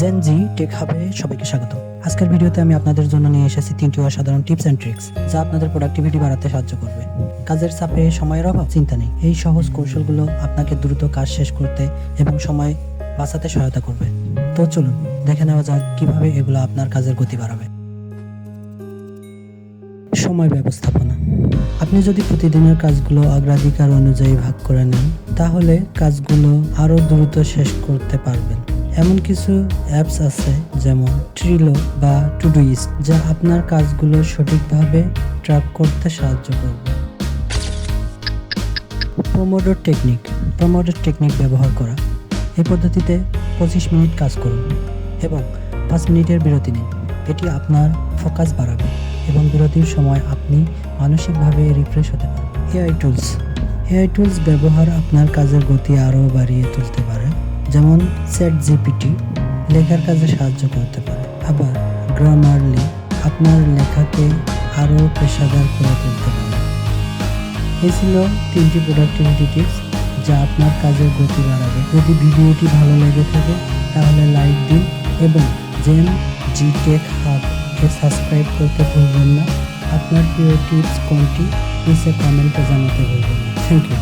Gen Z take হাবে সবাইকে স্বাগত আজকের ভিডিওতে আমি আপনাদের জন্য নিয়ে এসেছি তিনটি অসাধারণ টিপস অ্যান্ড ট্রিক্স, যা আপনাদের প্রোডাক্টিভিটি বাড়াতে সাহায্য করবে। কাজের চাপে সময়ের অভাব, চিন্তা নেই। এই সহজ কৌশলগুলো আপনাকে দ্রুত কাজ শেষ করতে এবং সময় বাঁচাতে সহায়তা করবে। তো চলুন, দেখে নেওয়া যাক কীভাবে এগুলো আপনার কাজের গতি বাড়াবে। সময় ব্যবস্থাপনা। আপনি যদি প্রতিদিনের কাজগুলো অগ্রাধিকার অনুযায়ী ভাগ করে নেন, তাহলে কাজগুলো আরও দ্রুত শেষ করতে পারবেন। এমন কিছু অ্যাপস আছে যেমন ট্রিলো বা টুডুইস্ট যা আপনার কাজগুলো সঠিকভাবে ট্র্যাক করতে সাহায্য করবে। প্রমোডোর টেকনিক প্রমোডোর টেকনিক ব্যবহার করা। এই পদ্ধতিতে পঁচিশ মিনিট কাজ করুন এবং পাঁচ মিনিটের বিরতি নিন। এটি আপনার ফোকাস বাড়াবে এবং বিরতির সময় আপনি মানসিকভাবে রিফ্রেশ হতে পারবেন। এআই টুলস এআই টুলস ব্যবহার আপনার কাজের গতি আরও বাড়িয়ে তুলতে যেমন চ্যাট জিপিটি লেখার কাজে সাহায্য করতে পারে। আবার গ্রামারলি আপনার লেখাকে আরও পেশাদার করে তুলতে পারে। এই ছিল তিনটি প্রোডাক্টিভিটি টিপস যা আপনার কাজের গতি বাড়াবে। যদি ভিডিওটি ভালো লেগে থাকে, তাহলে লাইক দিন এবং জেন জি টেক হাবকে সাবস্ক্রাইব করতে ভুলবেন না। আপনার প্রিয় টিপস কোনটি, নিচে কমেন্টে জানাতে ভুলবেন না। Thank you